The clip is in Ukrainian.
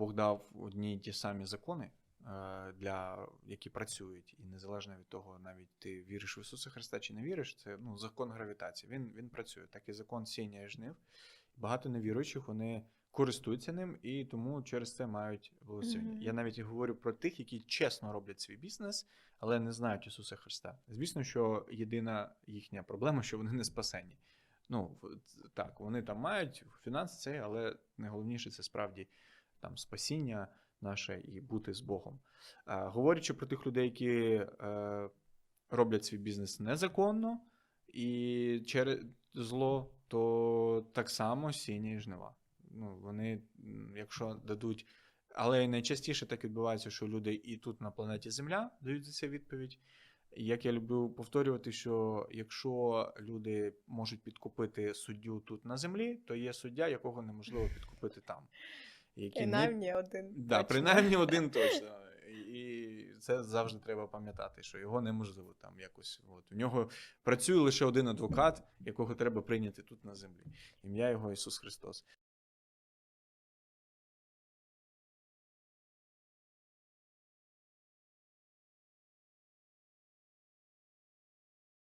Бог дав одні й ті самі закони, е, для, які працюють, і незалежно від того, навіть ти віриш в Ісуса Христа чи не віриш, це ну, закон гравітації. Він, він працює. Так і закон сіння і жнив. Багато невіруючих вони користуються ним і тому через це мають благословення. Мгм. Я навіть говорю про тих, які чесно роблять свій бізнес, але не знають Ісуса Христа. Звісно, що єдина їхня проблема, що вони не спасені. Ну, так, вони там мають фінанси, це, але найголовніше це справді там спасіння наше і бути з Богом. А, говорячи про тих людей, які е, роблять свій бізнес незаконно і через зло, то так само сіння і жнива. Ну, вони, якщо дадуть. Але найчастіше так відбувається, що люди і тут на планеті Земля дають за це відповідь. Як я люблю повторювати, що якщо люди можуть підкупити суддю тут на землі, то є суддя, якого неможливо підкупити там. Не- Принаймні один. Да, точно. принаймні один точно. І це завжди треба пам'ятати, що його неможливо там якось. От. У нього працює лише один адвокат, якого треба прийняти тут на землі. Ім'я його Ісус Христос.